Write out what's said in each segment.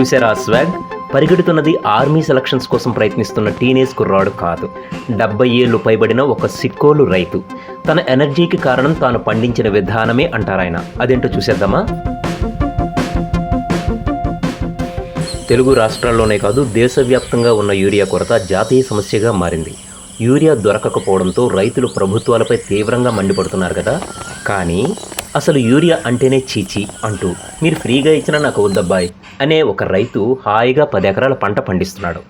చూసారా ఆ swag? పరిగెడుతున్నది army selections కోసం ప్రయత్నిస్తున్న టీనేజ్ కుర్రాడు కాదు. డెబ్బై ఏళ్ళు పైబడిన ఒక సిక్కోలు రైతు. తన ఎనర్జీకి కారణం తాను పండించిన విధానమే అంటారాయన అదేంటో చూసేద్దామా? తెలుగు రాష్ట్రాల్లోనే కాదు దేశవ్యాప్తంగా ఉన్న యూరియా కొరత జాతీయ సమస్యగా మారింది. యూరియా దొరకకపోవడంతో రైతులు ప్రభుత్వాలపై తీవ్రంగా మండిపడుతున్నారు కదా. కానీ అసలు యూరియా అంటేనే చీచి అంటూ మీరు ఫ్రీగా ఇచ్చిన నాకు వద్దబ్బాయ్ అనే ఒక రైతు హాయిగా పది ఎకరాల పంట పండిస్తున్నాడు.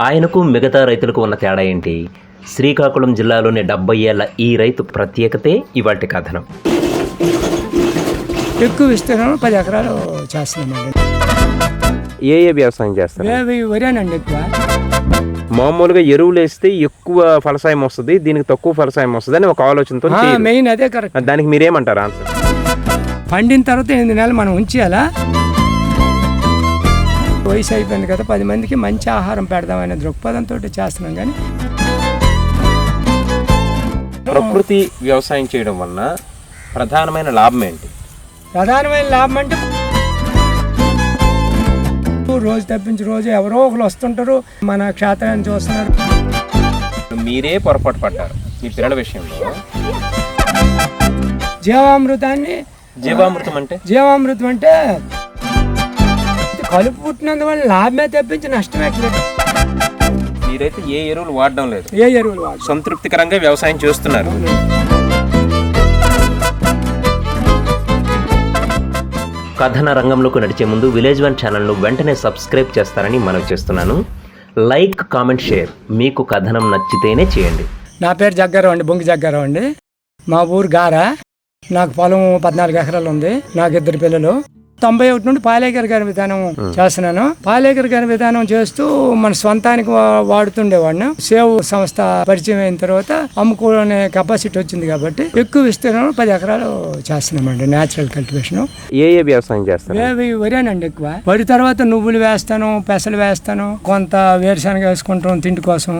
ఆయనకు మిగతా రైతులకు ఉన్న తేడా ఏంటి? శ్రీకాకుళం జిల్లాలోని డెబ్బై ఏళ్ళ ఈ రైతు ప్రత్యేకతే ఇవాటి కథనం. ఎక్కువ విస్తీర్ణం పది ఎకరాలు చేస్తున్నామండి ఏ ఏ వ్యవసాయం చేస్తారు? వరేనండి ఎక్కువ. మామూలుగా ఎరువులు వేస్తే ఎక్కువ ఫలసాయం వస్తుంది దీనికి తక్కువ ఫలసాయం వస్తుంది అని ఒక ఆలోచనతో. మెయిన్ అదే కరెక్ట్. దానికి మీరేమంటారు ఆన్సర్? పండిన తర్వాత ఎనిమిది నెలలు మనం ఉంచేయాలా? వయసు అయిపోయింది కదా పది మందికి మంచి ఆహారం పెడదామనే దృక్పథంతో చేస్తున్నాం కానీ ప్రకృతి వ్యవసాయం చేయడం వలన ప్రధానమైన లాభం ఏంటి? ప్రధానమైన లాభం అంటే రోజు తప్పించి రోజు ఎవరో ఒకరు వస్తుంటారు. మన క్షేత్రాన్ని చూస్తున్నారు. మీరే పొరపాటు పడ్డారు మీ పిల్లల విషయంలో? జీవామృతాన్ని జీవామృతం అంటే? జీవామృతం అంటే కలుపు పుట్టినందువల్ల లాభమే తప్పించి నష్టమేట్లేదు మీరైతే ఏ ఎరువులు వాడడం లేదు? ఏ ఎరువులు సంతృప్తికరంగా వ్యవసాయం చేస్తున్నారు. కథన రంగంలోకి నడిచే ముందు విలేజ్ వన్ ఛానల్ను వెంటనే సబ్స్క్రైబ్ చేస్తారని మనవి చేస్తున్నాను. Like comment share. మీకు కథనం నచ్చితేనే చేయండి. నా పేరు జగ్గారావు అండి బొంగి జగ్గారావు అండి. మా ఊరు గారా. నాకు పొలం పద్నాలుగు ఎకరాలు ఉంది. నాకు ఇద్దరు పిల్లలు. తొంభై ఒకటి నుండి పాలేకర్ గారి విధానం చేస్తున్నాను. పాలేకర్ గారి విధానం చేస్తూ మన స్వంతానికి వాడుతుండేవాడిని. సేవ్ సంస్థ పరిచయం అయిన తర్వాత అమ్ముకునే కెపాసిటీ వచ్చింది కాబట్టి ఎక్కువ విస్తీర్ణం పది ఎకరాలు చేస్తున్నామండి న్యాచురల్ కల్టివేషన్ ఏ ఏ వ్యవసాయం చేస్తారు? వే వరేనండి ఎక్కువ. వరి తర్వాత నువ్వులు వేస్తాను పెసలు వేస్తాను కొంత వేరుశనగ వేసుకుంటాం తిండి కోసం.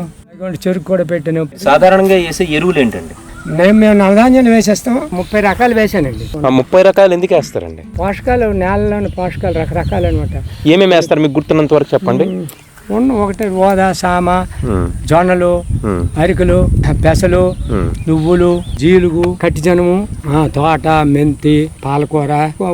చెరుకు కూడా పెట్టాను. సాధారణంగా వేసే ఎరువులు ఏంటండి? మేము మేము నవధాన్యాలు వేసేస్తాం ముప్పై రకాలు వేసానండి. ఆ ముప్పై రకాలు ఎందుకు వేస్తారండి? పోషకాలు నేలలోని పోషకాలు రకరకాలు అనమాట ఏమేమి వేస్తారు మీకు గుర్తున్నంత వరకు చెప్పండి. ఉన్న ఒకటి ఓద సామ జొన్నలు అరికలు పెసలు. నువ్వులు జీలుగు కట్టిజనము ఆ, తోట మెంతి పాలకూర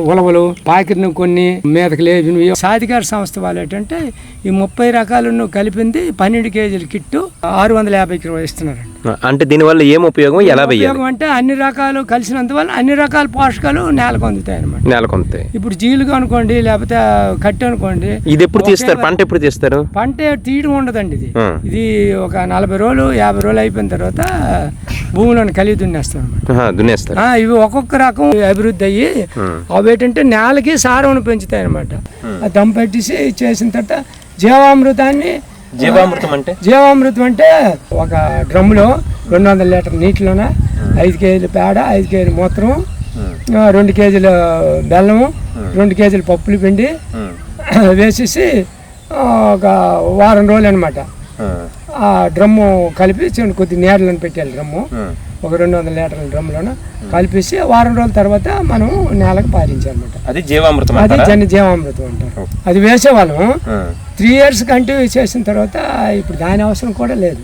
ఉలవలు పాకిరిని కొన్ని మీదకి లేవినవి సాధికార సంస్థ వాళ్ళు ఏంటంటే ఈ ముప్పై రకాలను కలిపింది పన్నెండు కేజీల కిట్టు ఆరు వందల యాభైకి ఇస్తున్నారండి. అంటే దీనివల్ల ఏం ఉపయోగం? ఎలా ఉపయోగం అంటే అన్ని రకాలు కలిసినందువల్ల అన్ని రకాల పోషకాలు నేలకు అందుతాయి అనమాట నెలకొంతాయి ఇప్పుడు జీలుగు అనుకోండి లేకపోతే కట్టి అనుకోండి ఇది ఎప్పుడు తీస్తారు? పంట ఎప్పుడు తీస్తారు? పంట తీయడం ఉండదండి ఇది. ఇది ఒక నలభై రోజులు యాభై రోజులు అయిపోయిన తర్వాత భూమిలోని కలిగి దున్నేస్తాం అనమాట ఆహా, దున్నేస్తారు. ఇవి ఒక్కొక్క రకం అభివృద్ధి అయ్యి. అవి ఏంటంటే నేలకి సారం పెంచుతాయి అనమాట దమ్ పెట్టేసి చేసిన తర్వాత జీవామృతాన్ని జీవామృతం అంటే? జీవామృతం అంటే ఒక డ్రమ్ములో రెండు వందల లీటర్ నీటిలోన ఐదు కేజీల పేడ ఐదు కేజీల మూత్రం రెండు కేజీల బెల్లము రెండు కేజీల పప్పులు పిండి వేసేసి ఒక వారం రోజులు అనమాట ఆ డ్రమ్ము కలిపి కొద్ది నీళ్ళని పెట్టాలి డ్రమ్ము. ఒక రెండు వందల లీటర్ల డ్రమ్ములోన కలిపేసి వారం రోజుల తర్వాత మనం నేలకు పారించాలన్నమాట. అది జీవామృతం అది జన జీవామృతం అంటారు. అది వేసేవాళ్ళం ఉమ్, త్రీ ఇయర్స్ కంటిన్యూ చేసిన తర్వాత ఇప్పుడు దాని అవసరం కూడా లేదు.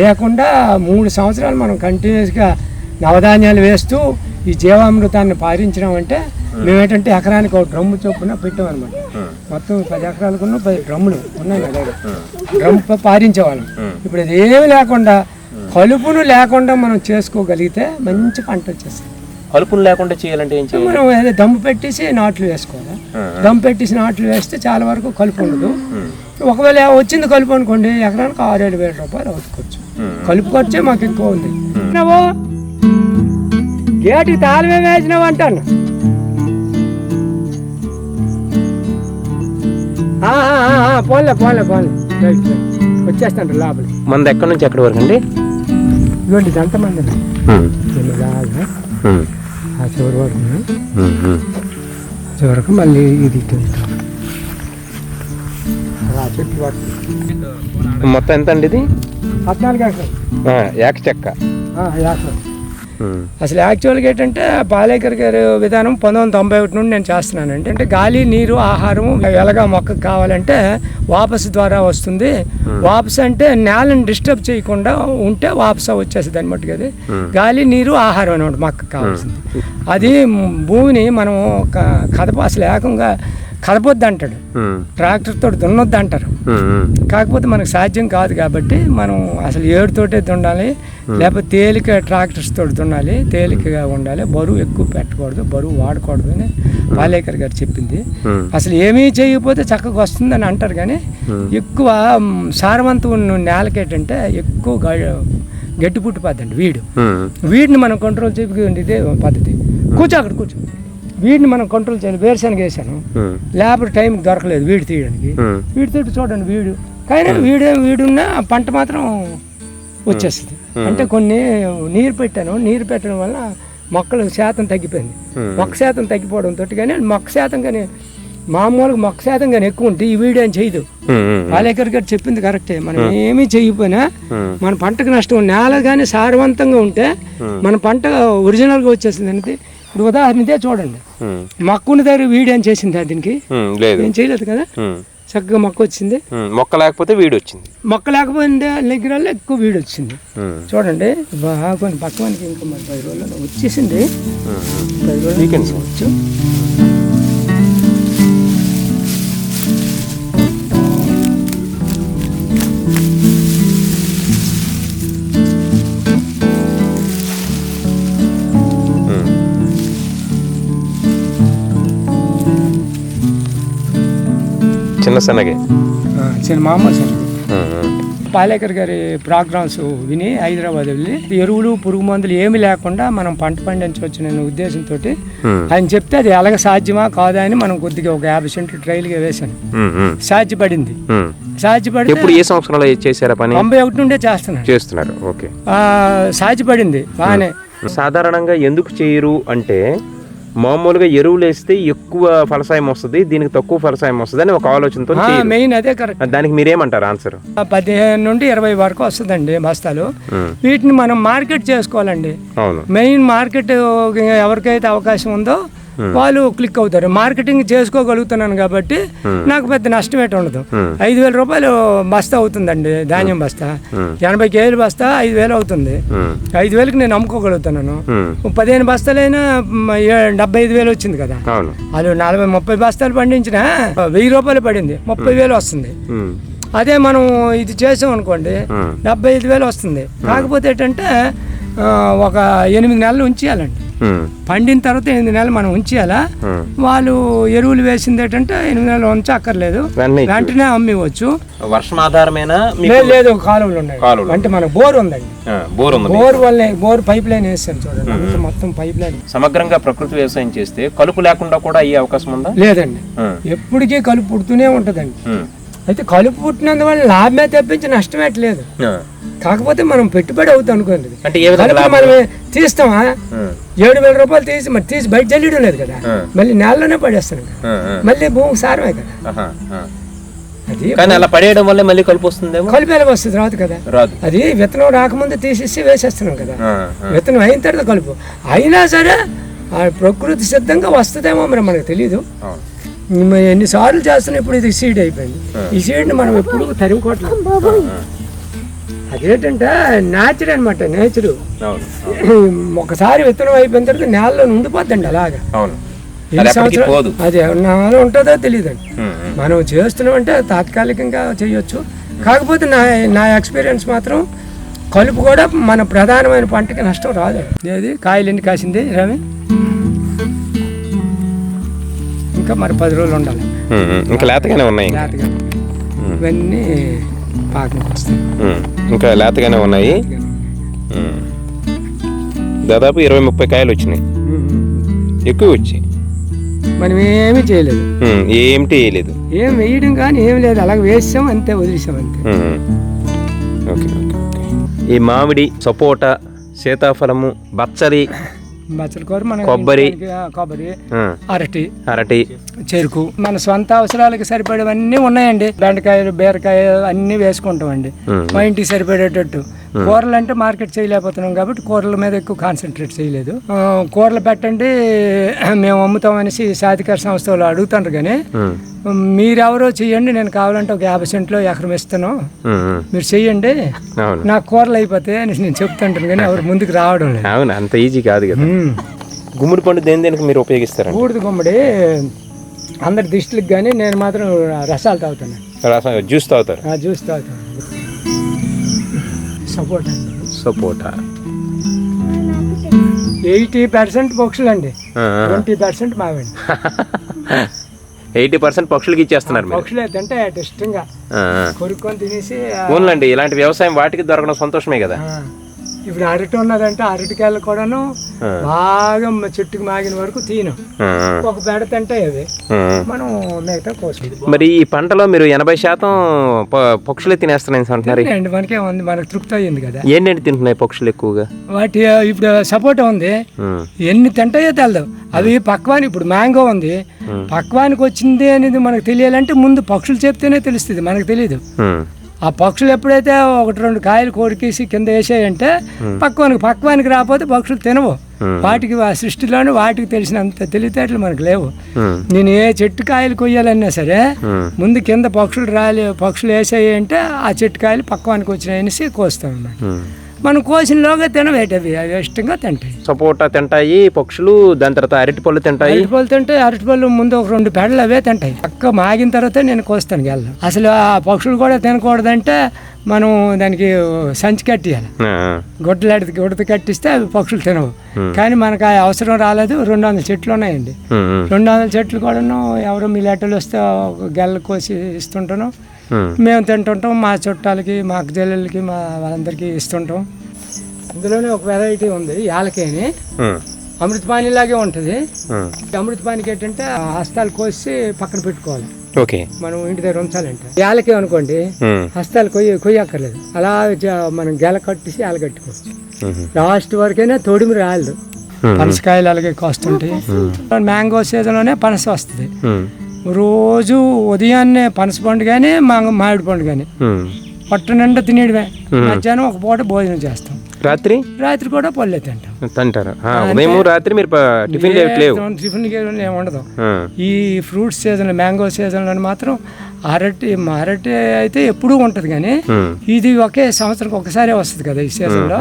లేకుండా మూడు సంవత్సరాలు మనం కంటిన్యూస్గా నవధాన్యాలు వేస్తూ ఈ జీవామృతాన్ని పారించడం అంటే మేమేంటంటే ఎకరానికి ఒక డ్రమ్ము చొప్పున పెట్టామన్నమాట మొత్తం పది ఎకరాలకున్న పది డ్రమ్ములు ఉన్నాయి నా దగ్గర. డ్రమ్ పారించేవాళ్ళం ఇప్పుడు అది ఏమి లేకుండా కలుపును లేకుండా మనం చేసుకోగలిగితే మంచి పంట వచ్చేస్తుంది. కలుపులు లేకుండా చేయాలంటే ఏం చేయాలి? మనం అదే దమ్ము పెట్టేసి నాట్లు వేసుకోవాలి. దమ్ము పెట్టేసి నాట్లు వేస్తే చాలా వరకు కలుపు ఉండదు. ఒకవేళ వచ్చింది కలుపు అనుకోండి ఎకరానికి ఆరు ఏడు వేల రూపాయలు అవుతుకోవచ్చు కలుపు ఖర్చే మాకు ఎక్కువ ఉంది. గేటుకి తాళమే వేసినావు అంటాను. పోన్లే పోన్లే పోన్లే. వచ్చేస్తాను లోపల మనది ఎక్కడి నుంచి ఎక్కడి వరకు అండి? ఇవ్వండి ఇది ఎంతమంది ఉమ్, ఆ చివరి వరకు. చివరకు మళ్ళీ ఇది ఇటు వెళ్తాం. ఆ చెట్టు వరకు. మొత్తం ఎంత అండి ఇది? పద్నాలుగు ఎకరాలు. ఆ, ఏక చెక్క. అసలు యాక్చువల్గా ఏంటంటే పాలేకర్ గారి విధానం పంతొమ్మిది వందల తొంభై ఒకటి నుండి నేను చేస్తున్నానండి. అంటే గాలి నీరు ఆహారం ఎలాగా మొక్కకు కావాలంటే వాపస్ ద్వారా వస్తుంది. వాపస్ అంటే నేలను డిస్టర్బ్ చేయకుండా ఉంటే వాపస్ వచ్చేస్తుంది అనమాట అది గాలి నీరు ఆహారం అనమాట మొక్కకు కావాల్సింది. అది భూమిని మనం కదప అసలు ఏకంగా కదపొద్దు అంటాడు ట్రాక్టర్ తోటి దున్నొద్దు అంటారు కాకపోతే మనకు సాధ్యం కాదు కాబట్టి మనం అసలు ఏడుతోటే దున్నాలి లేకపోతే తేలిక ట్రాక్టర్స్ తోటి దున్నాలి తేలికగా ఉండాలి. బరువు ఎక్కువ పెట్టకూడదు బరువు వాడకూడదు అని పాలేకర్ గారు చెప్పింది. అసలు ఏమీ చేయకపోతే చక్కగా వస్తుందని అంటారు కానీ ఎక్కువ సారవంతం ఉన్న నేలకేటంటే ఎక్కువ గట్టి పుట్టిపోద్దండి వీడు. వీడిని మనం కంట్రోల్ చేయకుండా ఇదే పద్ధతి. కూర్చో అక్కడ కూర్చో. వీడిని మనం కంట్రోల్ చేయాలి. వేరుశనగ వేసాను. లేబర్ టైం దొరకలేదు వీడు తీయడానికి. ఉమ్, వీడితో చూడండి వీడు. కానీ వీడు వీడున్న పంట మాత్రం వచ్చేస్తుంది. అంటే కొన్ని నీరు పెట్టాను. నీరు పెట్టడం వల్ల మొక్కల శాతం తగ్గిపోయింది. మొక్క శాతం తగ్గిపోవడంతో కానీ మొక్క శాతం కానీ మామూలుగా మొక్క శాతం కానీ ఎక్కువ ఉంటే ఈ వీడియో ఏం చేయదు. పాలేకర్ గారు చెప్పింది కరెక్టే. మనం ఏమీ చేయకపోయినా. మన పంటకు నష్టం నేల కానీ సారవంతంగా ఉంటే మన పంట ఒరిజినల్గా వచ్చేసింది అనేది ఇప్పుడు ఉదాహరణ ఇదే చూడండి. ఉమ్, మొక్కున్న దగ్గర వీడియో ఏం చేసింది దీనికి? ఏం చేయలేదు కదా? చక్కగా మొక్క వచ్చింది. మొక్క లేకపోతే వీడు వచ్చింది. మొక్క లేకపోయిందే దగ్గర ఎక్కువ వీడు వచ్చింది. చూడండి బాగా పక్కవానికి ఇంకా మరి పది రోజుల్లో వచ్చేసింది. పది రోజులు. వచ్చు సన్నగే ఉమ్, ఉమ్, పాలేకర్ గారి ప్రోగ్రామ్స్ విని హైదరాబాద్ వెళ్ళి ఎరువులు పురుగు మందులు ఏమి లేకుండా మనం పంట పండించవచ్చు అనే ఉద్దేశంతో ఆయన చెప్తే అది ఎలాగ సాధ్యమా కాదా అని మనం కొద్దిగా ఒక యాభై సెంట్లు ట్రైల్గా వేశాను. సాధ్యపడింది. ఉమ్. సాధ్యపడితే ఎప్పుడు ఏ సంవత్సరంలో చేశారా పని? తొంభై ఒకటి నుండే చేస్తున్నాను చేస్తున్నారు ఓకే. సాధ్యపడింది. బాగానే. సాధారణంగా ఎందుకు చేయరు అంటే మామూలుగా ఎరువులు వేస్తే ఎక్కువ ఫలసాయం వస్తుంది దీనికి తక్కువ ఫలసాయం వస్తుంది అని ఒక ఆలోచనతో. మెయిన్ అదే కరెక్ట్. దానికి మీరేమంటారు ఆన్సర్? పదిహేను నుండి ఇరవై వరకు వస్తుందండి బస్తాలు. వీటిని మనం మార్కెట్ చేసుకోవాలండి. మెయిన్ మార్కెట్ ఎవరికైతే అవకాశం ఉందో వాళ్ళు క్లిక్ అవుతారు. మార్కెటింగ్ చేసుకోగలుగుతున్నాను కాబట్టి నాకు పెద్ద నష్టం ఏంటి ఉండదు. Hmm. ఐదు వేల రూపాయలు బస్తా అవుతుందండి ధాన్యం బస్తా. Hmm. ఎనభై కేజీల బస్తా ఐదు వేలు అవుతుంది. ఐదు వేలకి నేను అమ్ముకోగలుగుతున్నాను పదిహేను బస్తాలైనా డెబ్బై ఐదు వేలు వచ్చింది కదా. వాళ్ళు నలభై ముప్పై బస్తాలు పండించిన వెయ్యి రూపాయలు పడింది ముప్పై వేలు వస్తుంది. అదే మనం ఇది చేసాం అనుకోండి డెబ్బై ఐదు వేలు వస్తుంది. కాకపోతే ఏంటంటే ఒక ఎనిమిది నెలలు ఉంచేయాలండి. పండిన తర్వాత ఎనిమిది నెలలు మనం ఉంచేయాలా. వాళ్ళు ఎరువులు వేసింది ఏంటంటే ఎనిమిది నెలలు వెంటనే ఇచ్చు. వెంటనే అమ్మివచ్చు వర్షం ఆధారమేనా? లేదు లేదు కాలువలు ఉన్నాయి. కాలువలు. అంటే మనకు బోర్ ఉందండి. బోర్ ఉంది బోర్ వల్లే బోర్ పైప్ లైన్ వేస్తారు చూడండి. మొత్తం పైప్ లైన్. సమగ్రంగా ప్రకృతి వ్యవసాయం చేస్తే కలుపు లేకుండా కూడా అయ్యే అవకాశం ఉందా? లేదండి. ఎప్పటికీ కలుపు పుడుతూనే ఉంటుందండి. అయితే కలుపు పుట్టినందువల్ల లాభమే తప్పించి నష్టం లేదు ఉమ్. కాకపోతే మనం పెట్టుబడి అవుతాం అనుకోండి అంటే? మనం తీస్తామా ఏడు వేల రూపాయలు తీసి మరి తీసి బయట చల్లడం లేదు కదా. మళ్ళీ నేలలోనే పడేస్తాను. మళ్ళీ భూమి సారమే కదా. అది కానీ అలా పడేయడం వల్ల మళ్ళీ కలుపు వస్తుందేమో కలిపి ఎలా వస్తుంది రాదు కదా రాదు అది విత్తనం రాకముందు తీసేసి వేసేస్తున్నాం కదా. విత్తనం అయిన తర్వాత కలుపు అయినా సరే ఆ ప్రకృతి సిద్ధంగా వస్తుందేమో మరి మనకు తెలియదు. మరి ఎన్నిసార్లు చేస్తున్నా ఇప్పుడు ఇది సీడ్ అయిపోయింది. ఈ సీడ్ని మనం ఎప్పుడు తరిమికోవట్లేదు అదేంటంటే నేచర్ అనమాట నేచరు అవును. ఒకసారి విత్తనం అయిపోయిన తర్వాత నేలలో ఉండిపోద్దండి అలాగా. అది నాలో ఉంటుందో తెలియదండి. మనం చేస్తున్నామంటే తాత్కాలికంగా చేయొచ్చు. కాకపోతే నా నా ఎక్స్పీరియన్స్ మాత్రం కలుపు కూడా మన ప్రధానమైన పంటకి నష్టం రాదు ఏది? కాయలు ఎన్ని కాసింది రవి? ఇంకా మరి పది రోజులు ఉండాలి. ఇంకా లేతగానే ఉన్నాయి. ఇవన్నీ పాకం వస్తాయి. ఇంకా లేతగానే ఉన్నాయి. దాదాపు ఇరవై ముప్పై కాయలు వచ్చినాయి. ఎక్కువ వచ్చాయి. మనం ఏమీ చేయలేదు. ఏమిటి వేయలేదు ఏం వేయడం కానీ ఏం లేదు. అలాగే వేసాం అంతే వదిలేసాం అంతే. Okay okay okay. ఈ మామిడి సపోటా సీతాఫలము బచ్చలి బచ్చల కూర మన కొబ్బరి. కొబ్బరి అరటి అరటి. చెరుకు. మన సొంత అవసరాలకి సరిపడేవన్నీ ఉన్నాయండి. బెండకాయలు బీరకాయ అన్నీ వేసుకుంటామండి. మా ఇంటికి సరిపడేటట్టు. కూరలు అంటే మార్కెట్ చేయలేకపోతున్నాం కాబట్టి కూరల మీద ఎక్కువ కాన్సన్ట్రేట్ చేయలేదు. కూరలు పెట్టండి మేము అమ్ముతాం అనేసి సాధికార సంస్థ వాళ్ళు అడుగుతారు కానీ మీరెవరో చెయ్యండి నేను కావాలంటే ఒక యాభై సెంట్లో ఎకరం ఇస్తాను. మీరు చెయ్యండి నాకు కూరలు అయిపోతాయి అనేసి నేను చెప్తుంటాను కానీ ఎవరు ముందుకు రావడం లేదు. అవును అంత ఈజీ కాదు కదా. గుమ్మడి పండు దేని దేనికి మీరు ఉపయోగిస్తారండి? బూడిద గుమ్మడి అందరి దిష్టికి కానీ నేను మాత్రం రసాలు తాగుతాను. రసం జ్యూస్ తాగుతారు. జ్యూస్ తాగుతాను. సపోర్ట్ అండి. సపోటా ఎయిటీ పర్సెంట్ పక్షులు అండి. ట్వంటీ పర్సెంట్ మావండి ఎయిటీ పర్సెంట్ పక్షులకి ఇచ్చేస్తున్నారు పక్షులు తింటే ఇష్టంగా. కొరుక్కొని తినేసి ఆ, అవునులేండి ఇలాంటి వ్యవసాయం వాటికి దొరకడం సంతోషమే కదా. ఇప్పుడు అరటి ఉన్నదంటే అరటికాయలు కూడాను. బాగా చెట్టుకు మాగిన వరకు తీను. ఒక బెడ తింటే అవి ఆ. మనం మిగతా కోసం మరి ఈ పంటలో మీరు ఎనభై శాతం పక్షులే తినేస్తున్నాయి అంటున్నారు. అండి మనకే ఉంది మనకు తృప్తి అయ్యింది కదా. ఏంటంటే తింటున్నాయి పక్షులు ఎక్కువగా? వాటి ఇప్పుడు సపోటా ఉంది. ఎన్ని తింటాయో తెలదు. అవి పక్వాని ఇప్పుడు మ్యాంగో ఉంది. పక్వానికి వచ్చింది అనేది మనకు తెలియాలంటే ముందు పక్షులు చెప్తేనే తెలుస్తుంది మనకు తెలియదు ఆ పక్షులు ఎప్పుడైతే ఒకటి రెండు కాయలు కోరికేసి కింద వేసాయంటే పక్వానికి పక్వానికి రాకపోతే పక్షులు తినవు. వాటికి ఆ సృష్టిలోనే వాటికి తెలిసినంత తెలివితేటలు మనకు లేవు. నేను ఏ చెట్టు కాయలు కొయ్యాలన్నా సరే. ముందు కింద పక్షులు రాలే పక్షులు వేసాయి అంటే ఆ చెట్టు కాయలు పక్వానికి వచ్చినాయి అనేసి కోస్తాం అన్నమాట. మనం కోసినలోగా తినవేటవి అవి ఇష్టంగా తింటాయి. సపోటా తింటాయి పక్షులు దాని తర్వాత అరటి పళ్ళు తింటాయి. అరటిపళ్ళు తింటే అరటిపళ్ళు ముందు ఒక రెండు పెడలు అవే తింటాయి. పక్క మాగిన తర్వాత నేను కోస్తాను గెల్లం. అసలు ఆ పక్షులు కూడా తినకూడదంటే మనం దానికి సంచి కట్టియాలి. గొడ్డలాడికి గుడత కట్టిస్తే అవి పక్షులు తినవు. కానీ మనకు ఆ అవసరం రాలేదు రెండు వందల చెట్లు ఉన్నాయండి. రెండు వందల చెట్లు కూడాను ఎవరో మీ లెటర్లు వస్తే గెల్ల కోసి ఇస్తుంటాను. మేము తింటుంటాం మా చుట్టాలకి మా అక్కజల్లెలకి మా వాళ్ళందరికీ ఇస్తుంటాం. ఇందులోనే ఒక వెరైటీ ఉంది యాలకి అని ఉమ్, అమృతపాణిలాగే ఉంటుంది. అమృతపానికి ఏంటంటే హస్తాలు కోసి పక్కన పెట్టుకోవాలి. ఓకే. మనం ఇంటి దగ్గర ఉంచాలంటే. యాలకి అనుకోండి హస్తాలు కొయ్య కొయ్యక్కర్లేదు. అలా మనం గెల కట్టేసి యాల కట్టుకోవచ్చు. లాస్ట్ వరకైనా తోడిమి ఉమ్. పనసకాయలు అలాగే కాస్తుంటాయి. మ్యాంగో సీజన్లోనే పనస వస్తుంది. రోజు ఉదయాన్నే పనస పండు కానీ మాంగ మామిడి పండు కానీ. పొట్ట నిండా తినేయడమే. మధ్యాహ్నం ఒక పూట భోజనం చేస్తాం. రాత్రి? రాత్రి కూడా పళ్ళే తింటాం. తింటారు? ఉదయం రాత్రి మీరు టిఫిన్ టిఫిన్ ఏమి ఉండదు. ఈ ఫ్రూట్ సీజన్ మ్యాంగో సీజన్లో మాత్రం అరటి మా అరటి అయితే ఎప్పుడూ ఉంటుంది కానీ. ఇది ఒకే సంవత్సరం ఒకసారి వస్తుంది కదా ఈ సీజన్లో.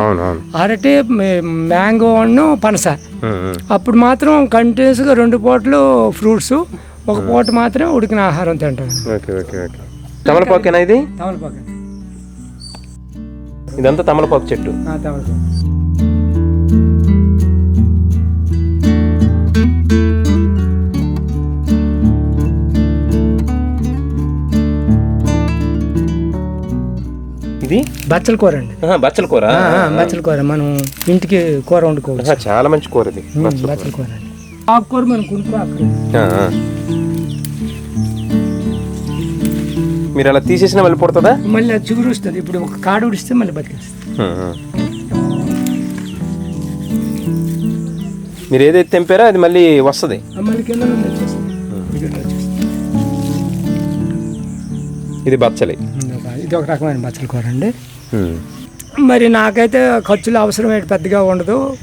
అరటి మే- మ్యాంగోను పనస. అప్పుడు మాత్రం కంటిన్యూస్గా రెండు పూటలు ఫ్రూట్స్ ఒక పూట మాత్రం ఉడికిన ఆహారం తింటాం. Okay okay okay. తమలపాకేనా ఇది? తమలపాకు. ఇదంతా తమలపాకు చెట్టు. ఆ, తమలపాకు. ఇది? బచ్చల కూర అండి. ఆహా, బచ్చల కూర. ఆ, ఆ, బచ్చల కూర. మనం ఇంటికి కూర వండుకోవచ్చు. ఆహా, చాలా మంచి కూర ఇది. బచ్చల కూర. బచ్చల కూర అండి. ఆకుకూర మనం. మీరు అలా తీసేసిన వెళ్ళి పుడుతుందా? మళ్ళీ అది చిగురు వస్తుంది. ఇప్పుడు ఒక కాడు ఉడిస్తే మళ్ళీ బతికేస్తుంది. మీరు ఏదైతే తెంపారో అది మళ్ళీ వస్తుంది. ఆ మళ్ళీ కింద నుండి వచ్చేస్తుంది. దిగుడు వచ్చేస్తుంది. ఇది బచ్చలి. ఇది ఒక- ఇది ఒక రకమైన బచ్చల కూర అండి. మరి నాకైతే ఖర్చులు అవసరం ఏంటి పెద్దగా ఉండదు.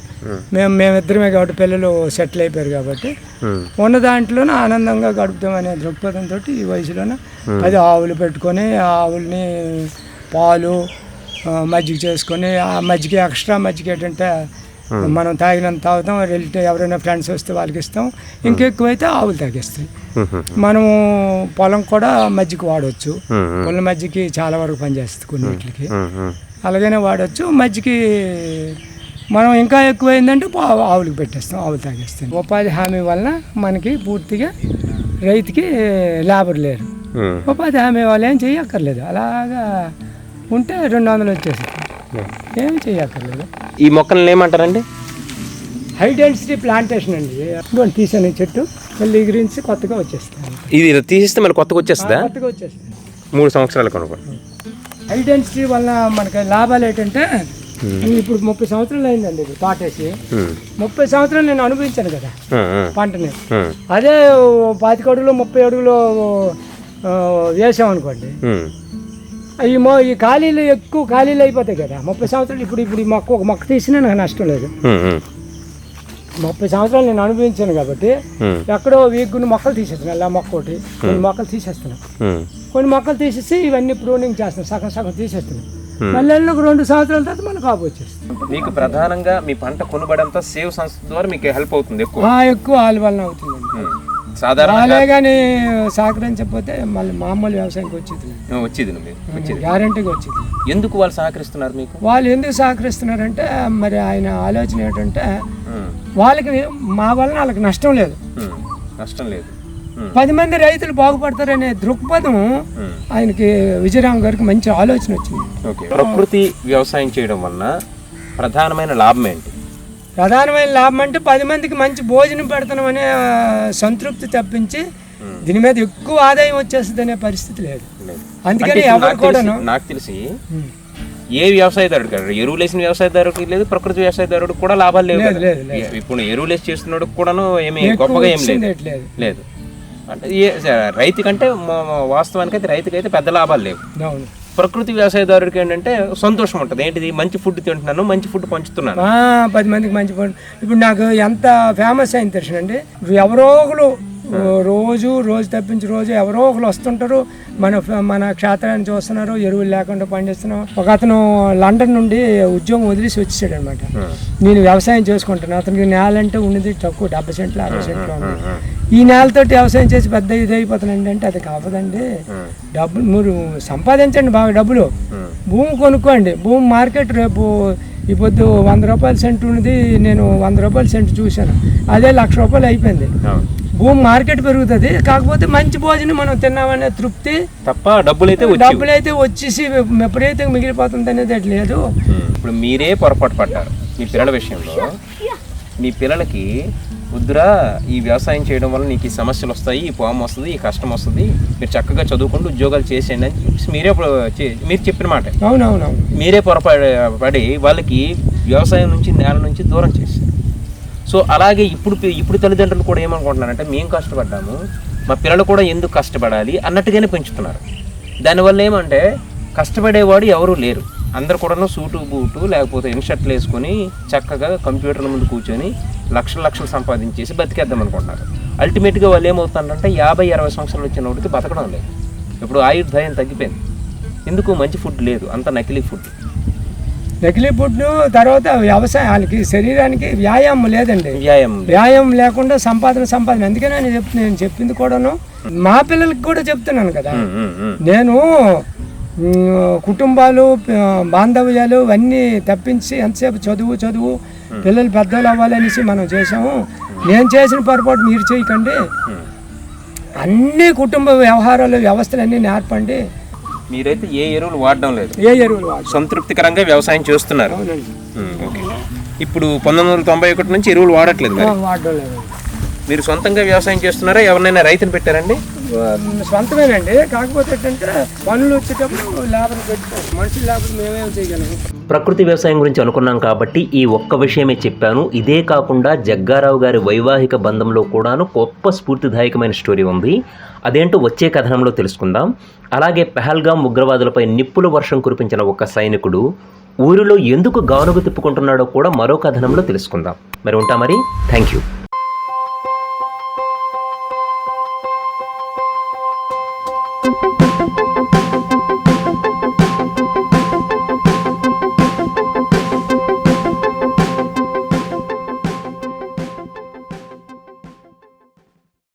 మేము మేమిద్దరమే కాబట్టి పిల్లలు సెటిల్ అయిపోయారు కాబట్టి ఉమ్. ఉన్న దాంట్లోనే ఆనందంగా గడుపుతామనే దృక్పథంతో ఈ వయసులోనే పది ఆవులు పెట్టుకొని ఆవుల్ని పాలు మజ్జిగ చేసుకొని ఆ మజ్జిగ ఎక్స్ట్రా మజ్జిగ ఏంటంటే మనం తాగినంత తాగుతాం రిలేటివ్ ఎవరైనా ఫ్రెండ్స్ వస్తే వాళ్ళకి ఇస్తాం. ఇంకెక్కువైతే ఆవులు తాగిస్తాయి. మనము పొలం కూడా మజ్జిగ వాడవచ్చు. పొలం మజ్జిగకి చాలా వరకు పనిచేస్తుంది కొన్నిటికి. ఉమ్. అలాగనే వాడచ్చు. మజ్జికి మనం ఇంకా ఎక్కువైందంటే పా- ఆవులకు పెట్టేస్తాం ఆవులు తాగేస్తాం. ఉపాధి హామీ వలన మనకి పూర్తిగా రైతుకి లేబర్ లేరు. ఉపాధి హామీ వాళ్ళు ఏం చేయక్కర్లేదు అలాగా ఉంటే రెండు వందలు వచ్చేసి ఏం చేయక్కర్లేదు ఈ మొక్కలను ఏమంటారండి? హై డెన్సిటీ ప్లాంటేషన్ అండి. ఇదిగోండి తీసాను చెట్టు. మళ్ళీ ఎగిరించి కొత్తగా వచ్చేస్తాను ఇది తీసేస్తే మళ్ళీ కొత్తగా వచ్చేస్తుందా? కొత్తగా వచ్చేస్తాను మూడు సంవత్సరాలు కొనుక్కో హై డెన్సిటీ వల్ల మనకి లాభాలు ఏంటంటే ఇప్పుడు ముప్పై సంవత్సరాలు అయిందండి ఇది ఉమ్. ముప్పై సంవత్సరాలు నేను అనుభవించాను కదా పంటని. అదే పాతిక అడుగులు ముప్పై అడుగులు ఆ, వేసాం అనుకోండి. ఉమ్. ఈ మొ ఈ ఖాళీలు ఎక్కువ ఖాళీలు అయిపోతాయి కదా. ముప్పై సంవత్సరాలు ఇప్పుడు ఇప్పుడు ఈ మొక్క ఒక మొక్క తీసినా నాకు నష్టం లేదు. ముప్పై సంవత్సరాలు నేను అనుభవించాను కాబట్టి ఎక్కడో వీగుని మొక్కలు తీసేస్తున్నాను అలా మొక్క ఒకటి కొన్ని మొక్కలు తీసేస్తున్నాను. కొన్ని మొక్కలు తీసేసి ఇవన్నీ ప్రూనింగ్ చేస్తున్నాను సగం సగం తీసేస్తున్నాను మళ్ళీ ఒక రెండు సంవత్సరాల తర్వాత మనకు కాపు వచ్చేస్తుంది. మీకు ప్రధానంగా మీ పంట కొనుబడి అంతా సేవ్ సంస్థ ద్వారా మీకు హెల్ప్ అవుతుంది ఎక్కువ. ఎక్కువ ఆలు వలన అవుతుందండి. ఉమ్. సాధారణ వాళ్ళే కానీ సహకరించకపోతే మళ్ళీ మామూలు వ్యవసాయంకి వచ్చేది వచ్చేది మీరు వచ్చేది గ్యారంటీగా వచ్చేది ఎందుకు వాళ్ళు సహకరిస్తున్నారు మీకు? వాళ్ళు ఎందుకు సహకరిస్తున్నారంటే మరి ఆయన ఆలోచన ఏంటంటే వాళ్ళకి మా వలన వాళ్ళకి నష్టం లేదు. నష్టం లేదు. పది మంది రైతులు బాగుపడతారనే దృక్పథం. ఆయనకి విజయరామ్ గారికి మంచి ఆలోచన వచ్చింది. ఓకే. ప్రకృతి వ్యవసాయం చేయడం వలన ప్రధానమైన లాభం ఏంటి? ప్రధానమైన లాభం అంటే పది మందికి మంచి భోజనం పెడుతున్నాం అనే సంతృప్తి తప్పించి దీని మీద ఎక్కువ ఆదాయం వచ్చేస్తుంది అనే పరిస్థితి లేదు. అందుకని ఎవరు తెలిసి- నాకు తెలిసి ఏ వ్యవసాయదారుడు కాదు ఎరువులు వేసిన వ్యవసాయదారుడికి లేదు ప్రకృతి వ్యవసాయదారుడు కూడా లాభాలు లేవు. ఇప్పుడు ఎరువులు వేసి చేస్తున్నాడు కూడాను ఏమి గొప్పగా ఏం లేదు. లేదు. అంటే రైతు కంటే వాస్తవానికి అయితే రైతుకి అయితే పెద్ద లాభాలు లేవు. ప్రకృతి వ్యవసాయదారుడికి ఏంటంటే సంతోషం ఉంటుంది. ఏంటిది? మంచి ఫుడ్ తింటున్నాను మంచి ఫుడ్ పంచుతున్నాను. పది మందికి మంచి పని ఇప్పుడు నాకు ఎంత ఫేమస్ అయింది తెలుసునండి ఇప్పుడు ఎవరో ఒకరు రోజు రోజు తప్పించి రోజు ఎవరో ఒకరు వస్తుంటారు. మన మన క్షేత్రాన్ని చూస్తున్నారు ఎరువులు లేకుండా పండిస్తున్నాం. ఒక అతను లండన్ నుండి ఉద్యోగం వదిలేసి వచ్చేసాడు అనమాట నేను వ్యవసాయం చేసుకుంటాను. అతనికి నేల అంటే ఉన్నది తక్కువ డెబ్బై సెంట్లు అరవై సెంట్లు ఈ నేలతోటి వ్యవసాయం చేసి పెద్ద ఇది అయిపోతానండి అంటే అది కావదండి. డబ్బులు మీరు సంపాదించండి బాగా డబ్బులు. భూమి కొనుక్కోండి. భూమి మార్కెట్ రేపు ఈ పొద్దు వంద రూపాయల సెంట్ ఉన్నది నేను వంద రూపాయల సెంట్ చూశాను. అదే లక్ష రూపాయలు అయిపోయింది. భూమి మార్కెట్ పెరుగుతుంది కాకపోతే మంచి భోజనం మనం తిన్నామనే తృప్తి. తప్ప డబ్బులు అయితే వచ్చి డబ్బులు అయితే వచ్చేసి ఎప్పుడైతే మిగిలిపోతుంది అనేది అది లేదు. ఇప్పుడు మీరే పొరపాటు పడ్డారు. మీ పిల్లల విషయంలో మీ పిల్లలకి వద్దురా ఈ వ్యవసాయం చేయడం వల్ల నీకు ఈ సమస్యలు వస్తాయి ఈ పోవం వస్తుంది ఈ కష్టం వస్తుంది. మీరు చక్కగా చదువుకుంటూ ఉద్యోగాలు చేసేయండి అని చెప్పేసి మీరే మీరు చెప్పిన మాట. అవునవునవును. మీరే పొరపాటు పడి వాళ్ళకి వ్యవసాయం నుంచి నేల నుంచి దూరం చేశారు సో అలాగే ఇప్పుడు ఇప్పుడు తల్లిదండ్రులు కూడా ఏమనుకుంటున్నారంటే మేము కష్టపడ్డాము మా పిల్లలు కూడా ఎందుకు కష్టపడాలి? అన్నట్టుగానే పెంచుతున్నారు. దానివల్ల ఏమంటే కష్టపడేవాడు ఎవరు లేరు. అందరు కూడా సూటు బూటు లేకపోతే ఇన్షర్ట్లు వేసుకొని చక్కగా కంప్యూటర్ల ముందు కూర్చొని లక్షలు లక్షలు సంపాదించేసి బతికేద్దాం అనుకుంటున్నారు. అల్టిమేట్గా వాళ్ళు ఏమవుతున్నారంటే యాభై అరవై సంవత్సరాలు వచ్చిన వాడికి బతకడం లేదు. ఇప్పుడు ఆయుర్దాయం తగ్గిపోయింది. ఎందుకు మంచి ఫుడ్ లేదు? అంత నకిలీ ఫుడ్ నకిలీ పుట్టు తర్వాత వ్యవసాయం వాళ్ళకి శరీరానికి వ్యాయామం లేదండి. వ్యాయామం. వ్యాయామం లేకుండా సంపాదన సంపాదన. అందుకనే నేను చెప్తున్నా నేను చెప్పింది కూడాను మా పిల్లలకి కూడా చెప్తున్నాను కదా. నేను కుటుంబాలు బాంధవ్యాలు అన్నీ తప్పించి ఎంతసేపు చదువు చదువు పిల్లలు పెద్దలు అవ్వాలనేసి మనం చేసాము నేను చేసిన పొరపాటు మీరు చేయకండి. అన్ని కుటుంబ వ్యవహారాలు వ్యవస్థలు అన్నీ నేర్పండి. మీరైతే ఏ ఎరువులు వాడడం లేదు. ఏ ఎరువులు సంతృప్తికరంగా వ్యవసాయం చేస్తున్నారు. ఇప్పుడు పంతొమ్మిది వందల తొంభై ఒకటి నుంచి ఎరువులు వాడట్లేదు మరి. వాడడం లేదు. మీరు సొంతంగా వ్యవసాయం చేస్తున్నారా? ఎవరినైనా రైతుని పెట్టారండి? సొంతమేనండి. కాకపోతే ఏంటంటే పనులు వచ్చేటప్పుడు లేబర్ పెట్టుకోవాలి మనుషులు లేకపోతే మేమేం చేయగలము? ప్రకృతి వ్యవసాయం గురించి అనుకున్నాం కాబట్టి ఈ ఒక్క విషయమే చెప్పాను. ఇదే కాకుండా జగ్గారావు గారి వైవాహిక బంధంలో కూడాను గొప్ప స్ఫూర్తిదాయకమైన స్టోరీ ఉంది. అదేంటో వచ్చే కథనంలో తెలుసుకుందాం. అలాగే పెహల్గాం ఉగ్రవాదులపై నిప్పుల వర్షం కురిపించిన ఒక సైనికుడు ఊరిలో ఎందుకు గానుగు తిప్పుకుంటున్నాడో కూడా మరో కథనంలో తెలుసుకుందాం. మరి ఉంటా మరి. Thank you